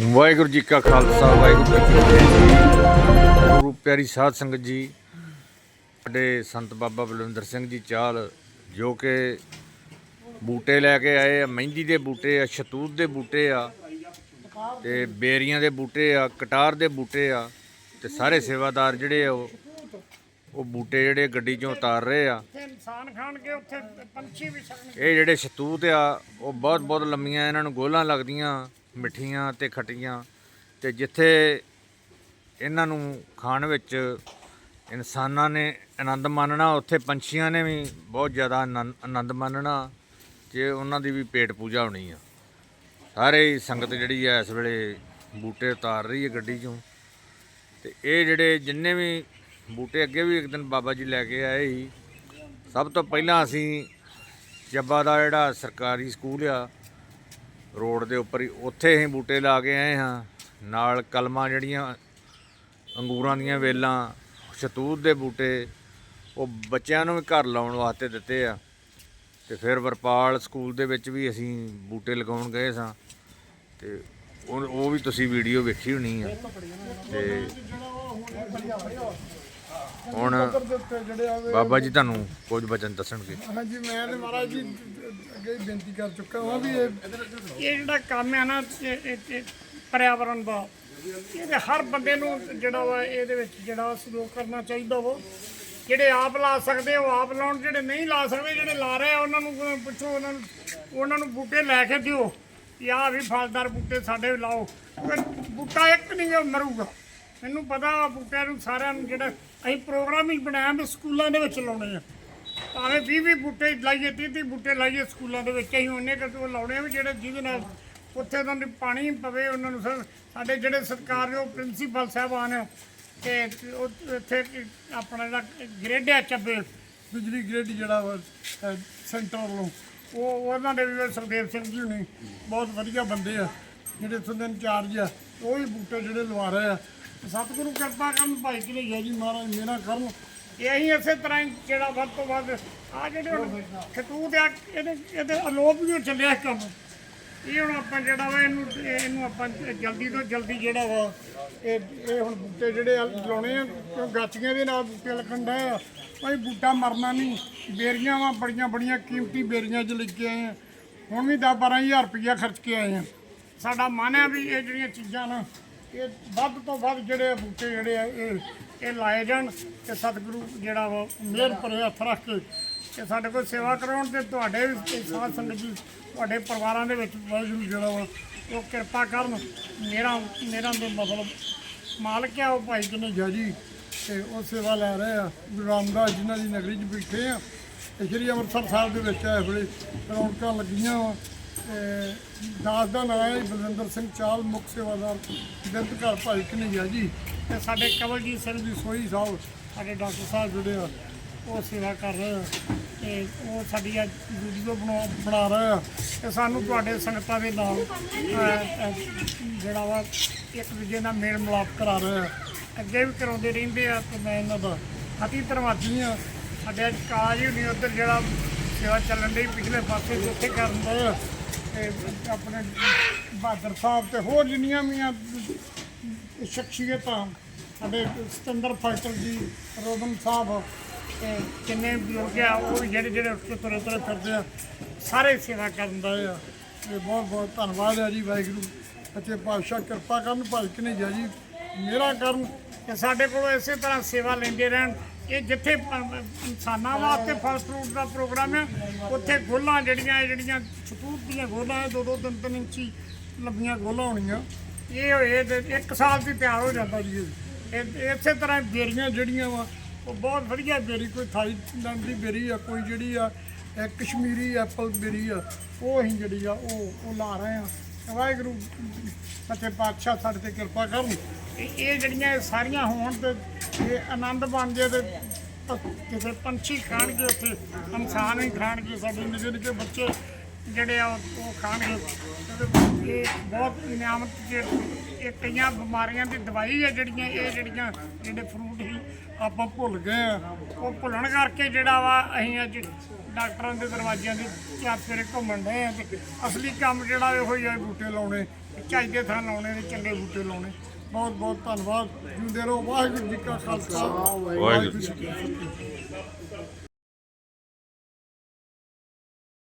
ਵਾਹਿਗੁਰੂ ਜੀ ਕਾ ਖਾਲਸਾ ਵਾਹਿਗੁਰੂ ਜੀ ਕੀ ਫਤਿਹ ਗੁਰੂ ਪਿਆਰੀ ਸਾਧ ਸੰਗਤ ਜੀ ਸਾਡੇ ਸੰਤ ਬਾਬਾ ਬਲਵਿੰਦਰ ਸਿੰਘ ਜੀ ਚਾਲ ਜੋ ਕਿ ਬੂਟੇ ਲੈ ਕੇ ਆਏ ਆ ਮਹਿੰਦੀ ਦੇ ਬੂਟੇ ਆ ਸ਼ਤੂਤ ਦੇ ਬੂਟੇ ਆ ਤੇ ਬੇਰੀਆਂ ਦੇ ਬੂਟੇ ਆ ਕਟਾਰ ਦੇ ਬੂਟੇ ਆ ਤੇ ਸਾਰੇ ਸੇਵਾਦਾਰ ਜਿਹੜੇ ਆ ਉਹ ਉਹ ਬੂਟੇ ਜਿਹੜੇ ਗੱਡੀ 'ਚੋਂ ਉਤਾਰ ਰਹੇ ਆ। ਉੱਥੇ ਪੰਛੀ ਵੀ ਇਹ ਜਿਹੜੇ ਸ਼ਤੂਤ ਆ ਉਹ ਬਹੁਤ ਬਹੁਤ ਲੰਮੀਆਂ ਇਹਨਾਂ ਨੂੰ ਗੋਲਾਂ ਲੱਗਦੀਆਂ। ਮਿੱਠੀਆਂ ਤੇ ਖੱਟੀਆਂ ਤੇ ਜਿੱਥੇ ਇਹਨਾਂ ਨੂੰ ਖਾਣ ਵਿੱਚ ਇਨਸਾਨਾਂ ਨੇ ਆਨੰਦ ਮਾਣਨਾ ਉੱਥੇ ਪੰਛੀਆਂ ਨੇ ਵੀ ਬਹੁਤ ਜ਼ਿਆਦਾ ਆਨੰਦ ਆਨੰਦ ਮਾਣਨਾ ਤੇ ਉਹਨਾਂ ਦੀ ਵੀ ਪੇਟ ਪੂਜਾ ਹੋਣੀ ਆ। ਸਾਰੇ ਸੰਗਤ ਜਿਹੜੀ ਆ ਇਸ ਵੇਲੇ ਬੂਟੇ ਉਤਾਰ ਰਹੀ ਹੈ ਗੱਡੀ 'ਚੋਂ। ਤੇ ਇਹ ਜਿਹੜੇ ਜਿੰਨੇ ਵੀ ਬੂਟੇ ਅੱਗੇ ਵੀ ਇੱਕ ਦਿਨ ਬਾਬਾ ਜੀ ਲੈ ਕੇ ਆਏ ਸੀ, ਸਭ ਤੋਂ ਪਹਿਲਾਂ ਅਸੀਂ ਜੱਬਾ ਦਾ ਜਿਹੜਾ ਸਰਕਾਰੀ ਸਕੂਲ ਆ ਰੋਡ ਦੇ ਉੱਪਰ ਹੀ ਉੱਥੇ ਅਸੀਂ ਬੂਟੇ ਲਾ ਕੇ ਆਏ ਹਾਂ। ਨਾਲ ਕਲਮਾਂ ਜਿਹੜੀਆਂ, ਅੰਗੂਰਾਂ ਦੀਆਂ ਵੇਲਾਂ, ਸ਼ਤੂਤ ਦੇ ਬੂਟੇ, ਉਹ ਬੱਚਿਆਂ ਨੂੰ ਵੀ ਘਰ ਲਾਉਣ ਵਾਸਤੇ ਦਿੱਤੇ ਆ। ਤੇ ਫਿਰ ਵਰਪਾਲ ਸਕੂਲ ਦੇ ਵਿੱਚ ਵੀ ਅਸੀਂ ਬੂਟੇ ਲਗਾਉਣ ਗਏ ਸਾਂ। ਤੇ ਉਹ ਵੀ ਤੁਸੀਂ ਵੀਡੀਓ ਵੇਖੀ ਹੋਣੀ ਆ। ਤੇ ਹੁਣ ਬਾਬਾ ਜੀ ਤੁਹਾਨੂੰ ਕੁਝ ਬਚਨ ਦੱਸਣਗੇ। ਹਾਂਜੀ, ਮੈਂ ਤੇ ਮਹਾਰਾਜ ਜੀ ਅੱਗੇ ਹੀ ਬੇਨਤੀ ਕਰ ਚੁੱਕਾ ਹਾਂ ਵੀ ਇਹ ਇਹ ਜਿਹੜਾ ਕੰਮ ਹੈ ਨਾ, ਇਹ- ਇਹ- ਇਹ ਪਰਿਆਵਰਣ ਦਾ, ਇਹਦੇ ਹਰ ਬੰਦੇ ਨੂੰ ਜਿਹੜਾ ਵਾ ਇਹਦੇ ਵਿੱਚ ਜਿਹੜਾ ਸਹਿਯੋਗ ਕਰਨਾ ਚਾਹੀਦਾ ਵਾ। ਜਿਹੜੇ ਆਪ ਲਾ ਸਕਦੇ ਉਹ ਆਪ ਲਾਉਣ, ਜਿਹੜੇ ਨਹੀਂ ਲਾ ਸਕਦੇ, ਜਿਹੜੇ ਲਾ ਰਹੇ ਆ, ਉਹਨਾਂ ਨੂੰ ਪੁੱਛੋ, ਉਹਨਾਂ ਨੂੰ ਉਹਨਾਂ ਨੂੰ ਬੂਟੇ ਲੈ ਕੇ ਦਿਓ। ਕਿ ਆਹ ਵੀ ਫਲਦਾਰ ਬੂਟੇ ਸਾਡੇ ਲਾਓ। ਕਿਉਂਕਿ ਬੂਟਾ ਇੱਕ ਨਹੀਂ ਗਾ ਮਰੂਗਾ। ਮੈਨੂੰ ਪਤਾ ਵਾ ਬੂਟਿਆਂ ਨੂੰ ਸਾਰਿਆਂ ਨੂੰ ਜਿਹੜਾ ਅਸੀਂ ਪ੍ਰੋਗਰਾਮ ਹੀ ਬਣਾਇਆ, ਵੀ ਸਕੂਲਾਂ ਦੇ ਵਿੱਚ ਲਾਉਣੇ ਆ। ਭਾਵੇਂ 20 20 ਬੂਟੇ ਲਾਈਏ 30 30 ਬੂਟੇ ਲਾਈਏ ਸਕੂਲਾਂ ਦੇ ਵਿੱਚ ਅਸੀਂ ਉਹਨੇ ਕਿ ਲਾਉਣੇ ਆ ਵੀ ਜਿਹੜੇ ਜਿਹਦੇ ਨਾਲ ਉੱਥੇ ਉਹਨਾਂ ਪਾਣੀ ਪਵੇ ਉਹਨਾਂ ਨੂੰ ਸਰ- ਸਾਡੇ ਜਿਹੜੇ ਸਰਕਾਰਯੋਗ ਪ੍ਰਿੰਸੀਪਲ ਸਾਹਿਬਾਨ ਆ ਤੇ ਉਹ ਇੱਥੇ ਆਪਣਾ ਜਿਹੜਾ ਗ੍ਰੇਡ ਆ ਚੱਬੇ ਬਿਜਲੀ ਗ੍ਰੇਡ ਜਿਹੜਾ ਵਾ, ਸੈਂਟਰ ਵੱਲੋਂ ਉਹ ਉਹਨਾਂ ਦੇ ਵੀ ਸੁਖਦੇਵ ਸਿੰਘ ਜੀ ਨੇ ਬਹੁਤ ਵਧੀਆ ਬੰਦੇ ਆ ਜਿਹੜੇ ਇੱਥੋਂ ਦੇ ਇੰਚਾਰਜ ਆ ਉਹ ਵੀ ਬੂਟੇ ਜਿਹੜੇ ਲਵਾ ਰਹੇ ਆ। ਸਤਿਗੁਰੂ ਕਿਰਪਾ ਕਰਨ ਭਾਈ ਘਨਈਆ ਜੀ ਮਹਾਰਾਜ ਮੇਰਾ ਕਰਨ ਇਹ ਅਸੀਂ ਇਸੇ ਤਰ੍ਹਾਂ ਹੀ ਜਿਹੜਾ ਵੱਧ ਤੋਂ ਵੱਧ ਆ ਜਿਹੜੇ ਹੁਣ ਖਤੂਤ ਆ, ਇਹਦੇ ਇਹਦੇ ਅਲੋਪ ਵੀ ਚੱਲਿਆ ਇਹ ਕੰਮ। ਇਹ ਹੁਣ ਆਪਾਂ ਜਿਹੜਾ ਵਾ ਇਹਨੂੰ ਇਹਨੂੰ ਆਪਾਂ ਜਲਦੀ ਤੋਂ ਜਲਦੀ ਜਿਹੜਾ ਵਾ ਇਹ ਇਹ ਹੁਣ ਬੂਟੇ ਜਿਹੜੇ ਲਾਉਣੇ ਆ ਗਾਚੀਆਂ ਦੇ ਨਾਲ ਬੂਟੇ ਲੱਗਣ ਦਾ ਭਾਈ ਬੂਟਾ ਮਰਨਾ ਨਹੀਂ, ਬੇਰੀਆਂ ਵਾ, ਬੜੀਆਂ ਬੜੀਆਂ ਕੀਮਤੀ ਬੇਰੀਆਂ ਚ ਲੈ ਕੇ ਆਏ ਆ। ਹੁਣ ਵੀ 10 12000 ਰੁਪਇਆ ਖਰਚ ਕੇ ਆਏ ਆ। ਸਾਡਾ ਮਨ ਹੈ ਵੀ ਇਹ ਜਿਹੜੀਆਂ ਚੀਜ਼ਾਂ ਨਾ ਇਹ ਵੱਧ ਤੋਂ ਵੱਧ ਜਿਹੜੇ ਬੂਟੇ ਜਿਹੜੇ ਆ, ਇਹ ਇਹ ਲਾਏ ਜਾਣ ਤੇ ਸਤਿਗੁਰੂ ਜਿਹੜਾ ਵਾ, ਮਿਹਰ ਭਰੇ ਹੱਥ ਰੱਖ ਕੇ ਤੇ ਸਾਡੇ ਕੋਲ ਸੇਵਾ ਕਰਾਉਣ ਤੇ ਤੁਹਾਡੇ ਵੀ ਸਾਧ ਸੰਗਤ ਜੀ ਤੁਹਾਡੇ ਪਰਿਵਾਰਾਂ ਦੇ ਵਿੱਚ ਵਾਹਿਗੁਰੂ ਜਿਹੜਾ ਵਾ, ਉਹ ਕਿਰਪਾ ਕਰਨ। ਮੇਰਾ ਮੇਰਾ ਦੇ ਮਤਲਬ ਮਾਲਕ ਆ ਉਹ ਭਾਈ ਜਨੇ ਜੀ, ਤੇ ਉਹ ਸੇਵਾ ਲੈ ਰਹੇ ਆ। ਗੁਰੂ ਰਾਮਦਾਸ ਜਿਨ੍ਹਾਂ ਦੀ ਨਗਰੀ 'ਚ ਬੈਠੇ ਆ। ਤੇ ਸ਼੍ਰੀ ਅੰਮ੍ਰਿਤਸਰ ਸਾਹਿਬ ਦੇ ਵਿੱਚ ਇਸ ਵੇਲੇ ਰੌਣਕਾਂ ਲੱਗੀਆਂ ਵਾ। ਦਾਸ ਦਾ ਨਾਮ ਹੈ ਬਲਵਿੰਦਰ ਸਿੰਘ ਚਾਲ ਮੁੱਖ ਸੇਵਾਦਾਰ ਬਿਰਧ ਘਰ ਭਾਈ ਕਨਈਆ ਜੀ। ਤੇ ਸਾਡੇ ਕਵਲਜੀਤ ਸਿੰਘ ਜੀ ਸੋਈ ਸਾਹਿਬ, ਸਾਡੇ ਡਾਕਟਰ ਸਾਹਿਬ ਜਿਹੜੇ ਆ, ਉਹ ਸੇਵਾ ਕਰ ਰਹੇ ਆ। ਤੇ ਉਹ ਸਾਡੀ ਅੱਜ ਵੀਡੀਓ ਬਣਾ ਬਣਾ ਰਹੇ ਆ। ਤੇ ਸਾਨੂੰ ਤੁਹਾਡੇ ਸੰਗਤਾਂ ਦੇ ਨਾਲ ਜਿਹੜਾ ਵਾ, ਇੱਕ ਦੂਜੇ ਨਾਲ ਮੇਲ ਮਿਲਾਪ ਕਰਾ ਰਹੇ ਆ। ਅੱਗੇ ਵੀ ਕਰਾਉਂਦੇ ਰਹਿੰਦੇ ਆ ਤੇ ਮੈਂ ਇਹਨਾਂ ਦਾ ਅਤੀ ਧੰਨਵਾਦੀ ਆ। ਸਾਡੇ ਅੱਜ ਕਾਜ ਹੀ ਨਹੀਂ ਉੱਧਰ ਜਿਹੜਾ ਸੇਵਾ ਚੱਲਣ ਦੀ ਪਿਛਲੇ ਪਾਸੇ, ਜਿੱਥੇ ਕਰਨ ਦਾ ਤੇ ਆਪਣੇ ਬਹਾਦਰ ਸਾਹਿਬ ਤੇ ਹੋਰ ਜਿੰਨੀਆਂ ਵੀ ਆ, ਸ਼ਖਸੀਅਤਾਂ, ਸਾਡੇ ਸਤਿੰਦਰ ਫਾਈਟਰ ਜੀ, ਰੋਬਨ ਸਾਹਿਬ ਤੇ ਕਿੰਨੇ ਬਜ਼ੁਰਗ ਆ, ਉਹ ਵੀ ਜਿਹੜੇ ਜਿਹੜੇ ਉੱਠ ਕੇ ਤੁਰੇ ਤੁਰੇ ਫਿਰਦੇ ਆ, ਸਾਰੇ ਸੇਵਾ ਕਰਨ ਦਾ ਆ। ਤੇ ਬਹੁਤ ਬਹੁਤ ਧੰਨਵਾਦ ਹੈ ਜੀ ਵਾਹਿਗੁਰੂ। ਅਤੇ ਪਾਤਸ਼ਾਹ ਕਿਰਪਾ ਕਰਨ, ਭਾਈ ਕਨਈਆ ਜੀ, ਮੇਰਾ ਕਰਨ ਤੇ ਸਾਡੇ ਕੋਲ ਇਸੇ ਤਰ੍ਹਾਂ ਸੇਵਾ ਲੈਂਦੇ ਰਹਿਣ। ਇਹ ਜਿੱਥੇ ਇਨਸਾਨਾਂ ਵਾਸਤੇ ਫਲ ਫਰੂਟ ਦਾ ਪ੍ਰੋਗਰਾਮ ਹੈ ਉੱਥੇ ਗੋਲਾਂ ਜਿਹੜੀਆਂ ਜਿਹੜੀਆਂ ਸਤੂਤ ਦੀਆਂ ਗੋਲਾਂ, ਇਹ ਦੋ ਦੋ ਤਿੰਨ ਤਿੰਨ ਇੰਚੀ ਲੰਬੀਆਂ ਗੋਲਾਂ ਹੋਣੀਆਂ ਇਹ ਹੋਏ ਤੇ ਇੱਕ ਸਾਲ ਦੀ ਤਿਆਰ ਹੋ ਜਾਂਦਾ ਜੀ ਇਹ। ਇਸੇ ਤਰ੍ਹਾਂ ਬੇਰੀਆਂ ਜਿਹੜੀਆਂ ਵਾ, ਉਹ ਬਹੁਤ ਵਧੀਆ ਬੇਰੀ, ਕੋਈ ਥਾਈਲੈਂਡ ਦੀ ਬੇਰੀ ਆ, ਕੋਈ ਜਿਹੜੀ ਆ ਕਸ਼ਮੀਰੀ ਐਪਲ ਬੇਰੀ ਆ, ਉਹ ਅਸੀਂ ਜਿਹੜੀ ਆ, ਉਹ ਉਹ ਲਾ ਰਹੇ ਆ ਵਾਹਿਗੁਰੂ ਸੱਚੇ ਪਾਤਸ਼ਾਹ ਸਾਡੇ ਤੇ ਕਿਰਪਾ ਕਰਨ। ਇਹ ਇਹ ਜਿਹੜੀਆਂ ਇਹ ਸਾਰੀਆਂ ਹੋਣ ਤੇ ਇਹ ਆਨੰਦ ਬਣ ਜੇ ਤੇ ਪ- ਕਿਸੇ ਪੰਛੀ ਖਾਣਗੇ, ਉੱਥੇ ਇਨਸਾਨ ਹੀ ਖਾਣਗੇ, ਸਾਡੇ ਨਿੱਕੇ ਨਿੱਕੇ ਬੱਚੇ ਜਿਹੜੇ ਆ, ਉਹ ਉਹ ਖਾਣਗੇ। ਤੇ ਇਹ ਬਹੁਤ ਨਿਆਮਤ ਜੇ ਇਹ ਕਈਆਂ ਬਿਮਾਰੀਆਂ ਦੀ ਦਵਾਈ ਹੈ ਜਿਹੜੀਆਂ, ਇਹ ਜਿਹੜੀਆਂ ਜਿਹੜੇ ਫਰੂਟ ਹੀ ਆਪਾਂ ਭੁੱਲ ਗਏ ਆ। ਉਹ ਭੁੱਲਣ ਕਰਕੇ ਜਿਹੜਾ ਵਾ, ਅਸੀਂ ਅੱਜ ਡਾਕਟਰਾਂ ਦੇ ਦਰਵਾਜ਼ਿਆਂ ਦੀ ਚਾਰ ਫੇਰੇ ਘੁੰਮਣ ਡਏ ਆ ਤੇ ਅਸਲੀ ਕੰਮ ਜਿਹੜਾ ਇਹੋ ਹੀ ਆ ਬੂਟੇ ਲਾਉਣੇ। ਚਾਹੀਦੇ ਥਾਂ ਲਾਉਣੇ ਤੇ ਚੰਗੇ ਬੂਟੇ ਲਾਉਣੇ। ਬਹੁਤ ਬਹੁਤ ਧੰਨਵਾਦ। ਜਿਉਂਦੇ ਰਹੋ। ਵਾਹਿਗੁਰੂ ਜੀ ਕਾ ਖਾਲਸਾ। ਵਾਹਿਗੁਰੂ ਜੀ ਕੀ ਫਤਿਹ।